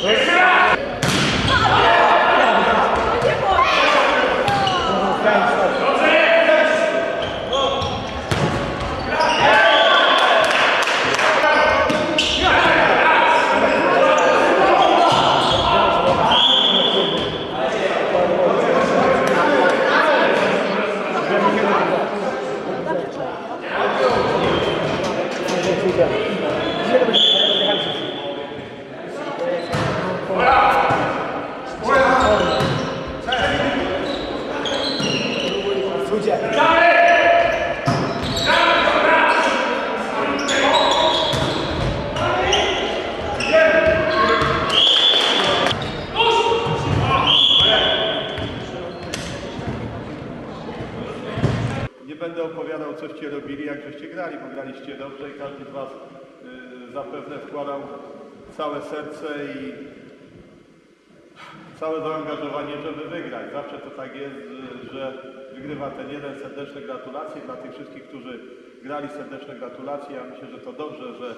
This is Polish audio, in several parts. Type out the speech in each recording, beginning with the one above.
Obrigado. Nie będę opowiadał, coście robili, jak żeście grali, bo graliście dobrze i każdy z Was y, zapewne wkładał całe serce i całe zaangażowanie, żeby wygrać. Zawsze to tak jest, że wygrywa ten jeden. Serdeczne gratulacje dla tych wszystkich, którzy grali. Serdeczne gratulacje. Ja myślę, że to dobrze, że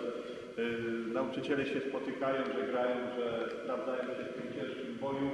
y, nauczyciele się spotykają, że grają, że sprawdzają się w tym ciężkim boju.